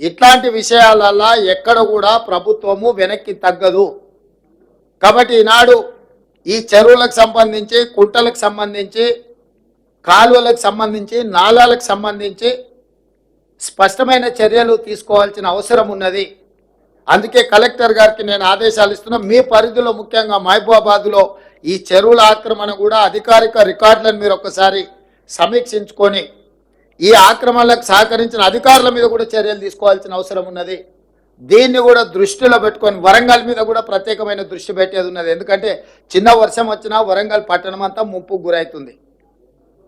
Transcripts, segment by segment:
ఇట్లాంటి విషయాలల్లా ఎక్కడ కూడా ప్రభుత్వము వెనక్కి తగ్గదు. కాబట్టి ఈనాడు ఈ చెరువులకు సంబంధించి కుంటలకు సంబంధించి కాలువలకు సంబంధించి నాళాలకు సంబంధించి స్పష్టమైన చర్యలు తీసుకోవాల్సిన అవసరం ఉన్నది. అందుకే కలెక్టర్ గారికి నేను ఆదేశాలు ఇస్తున్నా మీ పరిధిలో ముఖ్యంగా మహబూబాబాద్లో ఈ చెరువుల ఆక్రమణ కూడా అధికారిక రికార్డులను మీరు ఒకసారి సమీక్షించుకొని ఈ ఆక్రమణలకు సహకరించిన అధికారుల మీద కూడా చర్యలు తీసుకోవాల్సిన అవసరం ఉన్నది. దీన్ని కూడా దృష్టిలో పెట్టుకొని వరంగల్ మీద కూడా ప్రత్యేకమైన దృష్టి పెట్టేది ఉన్నది. ఎందుకంటే చిన్న వర్షం వచ్చినా వరంగల్ పట్టణం అంతా ముప్పుకు గురవుతుంది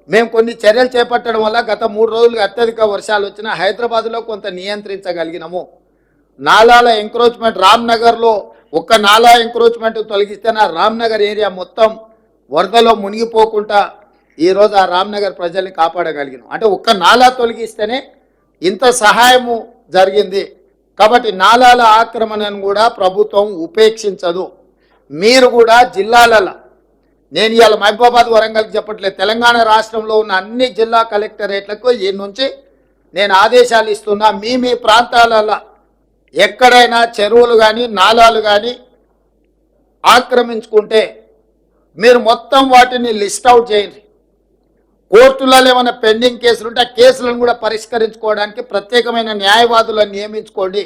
మేము కొన్ని చర్యలు చేపట్టడం వల్ల గత మూడు రోజులుగా అత్యధిక వర్షాలు వచ్చినా హైదరాబాద్లో కొంత నియంత్రించగలిగినాము. నాలాల ఎంక్రోచ్మెంట్ రామ్నగర్లో ఒక్క నాలా ఎంక్రోచ్మెంట్ తొలగిస్తేనే రామ్నగర్ ఏరియా మొత్తం వరదలో మునిగిపోకుండా ఈరోజు ఆ రామ్నగర్ ప్రజల్ని కాపాడగలిగినాం. అంటే ఒక్క నాలా తొలగిస్తేనే ఇంత సహాయము జరిగింది. కాబట్టి నాలాల ఆక్రమణను కూడా ప్రభుత్వం ఉపేక్షించదు. మీరు కూడా జిల్లాలలో నేను ఇవాళ మహబూబాబాద్ వరంగల్కి చెప్పట్లేదు తెలంగాణ రాష్ట్రంలో ఉన్న అన్ని జిల్లా కలెక్టరేట్లకు ఈ నుంచి నేను ఆదేశాలు ఇస్తున్నా. మీ మీ ప్రాంతాలలో ఎక్కడైనా చెరువులు కానీ నాలాలు కానీ ఆక్రమించుకుంటే మీరు మొత్తం వాటిని లిస్ట్ అవుట్ చేయండి. కోర్టులలో ఏమైనా పెండింగ్ కేసులు ఉంటే ఆ కేసులను కూడా పరిష్కరించుకోవడానికి ప్రత్యేకమైన న్యాయవాదులను నియమించుకోండి.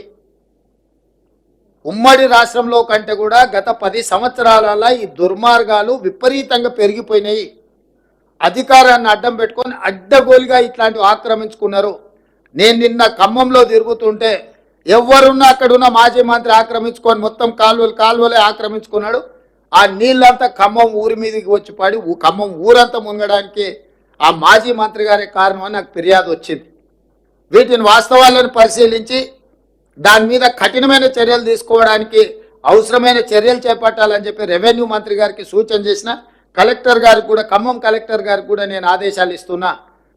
ఉమ్మడి రాష్ట్రంలో కంటే కూడా గత పది సంవత్సరాల ఈ దుర్మార్గాలు విపరీతంగా పెరిగిపోయినాయి. అధికారాన్ని అడ్డం పెట్టుకొని అడ్డగోలుగా ఇట్లాంటివి ఆక్రమించుకున్నారు. నేను నిన్న ఖమ్మంలో తిరుగుతుంటే ఎవరున్నా అక్కడున్న మాజీ మంత్రి ఆక్రమించుకొని మొత్తం కాలువలు కాలువలే ఆక్రమించుకున్నాడు. ఆ నీళ్ళంతా ఖమ్మం ఊరి మీదకి వచ్చి పడి ఖమ్మం ఊరంతా మునగడానికి ఆ మాజీ మంత్రి గారే కారణం అని నాకు ఫిర్యాదు వచ్చింది. వీటిని వాస్తవాలను పరిశీలించి దాని మీద కఠినమైన చర్యలు తీసుకోవడానికి అవసరమైన చర్యలు చేపట్టాలని చెప్పి రెవెన్యూ మంత్రి గారికి సూచన చేసిన కలెక్టర్ గారికి కూడా ఖమ్మం కలెక్టర్ గారికి కూడా నేను ఆదేశాలు ఇస్తున్నా.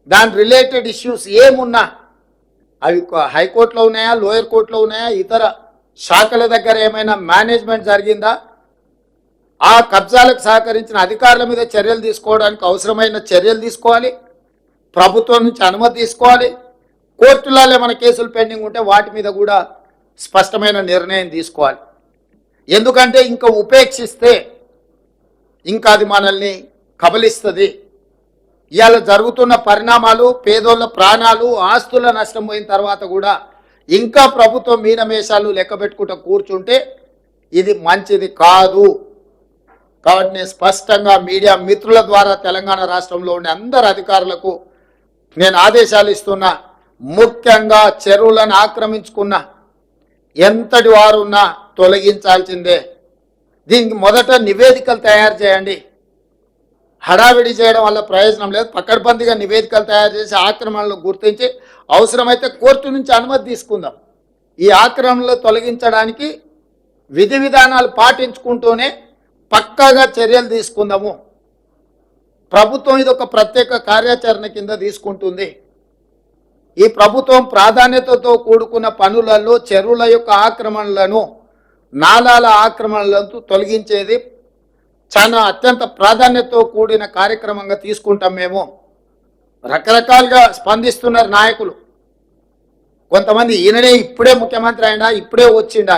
దాని రిలేటెడ్ ఇష్యూస్ ఏమున్నా అవి హైకోర్టులో ఉన్నాయా లోయర్ కోర్టులో ఉన్నాయా ఇతర శాఖల దగ్గర ఏమైనా మేనేజ్మెంట్ జరిగిందా ఆ కబ్జాలకు సహకరించిన అధికారుల మీద చర్యలు తీసుకోవడానికి అవసరమైన చర్యలు తీసుకోవాలి. ప్రభుత్వం నుంచి అనుమతి తీసుకోవాలి. కోర్టులలో ఏమైనా కేసులు పెండింగ్ ఉంటే వాటి మీద కూడా స్పష్టమైన నిర్ణయం తీసుకోవాలి. ఎందుకంటే ఇంకా ఉపేక్షిస్తే ఇంకా అది మనల్ని కబలిస్తుంది. ఇవాళ జరుగుతున్న పరిణామాలు పేదోళ్ళ ప్రాణాలు ఆస్తుల నష్టం పోయిన తర్వాత కూడా ఇంకా ప్రభుత్వం మీనమేషాలు లెక్క పెట్టుకుంటూ కూర్చుంటే ఇది మంచిది కాదు. కాబట్టి నేను స్పష్టంగా మీడియా మిత్రుల ద్వారా తెలంగాణ రాష్ట్రంలో ఉండే అందరు అధికారులకు నేను ఆదేశాలు ఇస్తున్నా ముఖ్యంగా చెరువులను ఆక్రమించుకున్న ఎంతటి వారున్నా తొలగించాల్సిందే. దీనికి మొదట నివేదికలు తయారు చేయండి. హడావిడి చేయడం వల్ల ప్రయోజనం లేదు. పక్కడబందిగా నివేదికలు తయారు చేసి ఆక్రమణలు గుర్తించి అవసరమైతే కోర్టు నుంచి అనుమతి తీసుకుందాం. ఈ ఆక్రమణలు తొలగించడానికి విధి విధానాలు పాటించుకుంటూనే పక్కాగా చర్యలు తీసుకుందాము. ప్రభుత్వం ఇది ఒక ప్రత్యేక కార్యాచరణ కింద తీసుకుంటుంది. ఈ ప్రభుత్వం ప్రాధాన్యతతో కూడుకున్న పనులలో చెరువుల యొక్క ఆక్రమణలను నాలాల ఆక్రమణలను తొలగించేది చాలా అత్యంత ప్రాధాన్యతతో కూడిన కార్యక్రమంగా తీసుకుంటాం మేము. రకరకాలుగా స్పందిస్తున్నారు నాయకులు. కొంతమంది ఈయననే ఇప్పుడే ముఖ్యమంత్రి అయినా ఇప్పుడే వచ్చిండా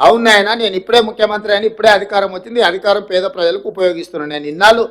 అవును నాయన నేను ఇప్పుడే ముఖ్యమంత్రి అని ఇప్పుడే అధికారం వచ్చింది అధికారం పేద ప్రజలకు ఉపయోగిస్తున్నాను. నేను ఇన్నాళ్ళు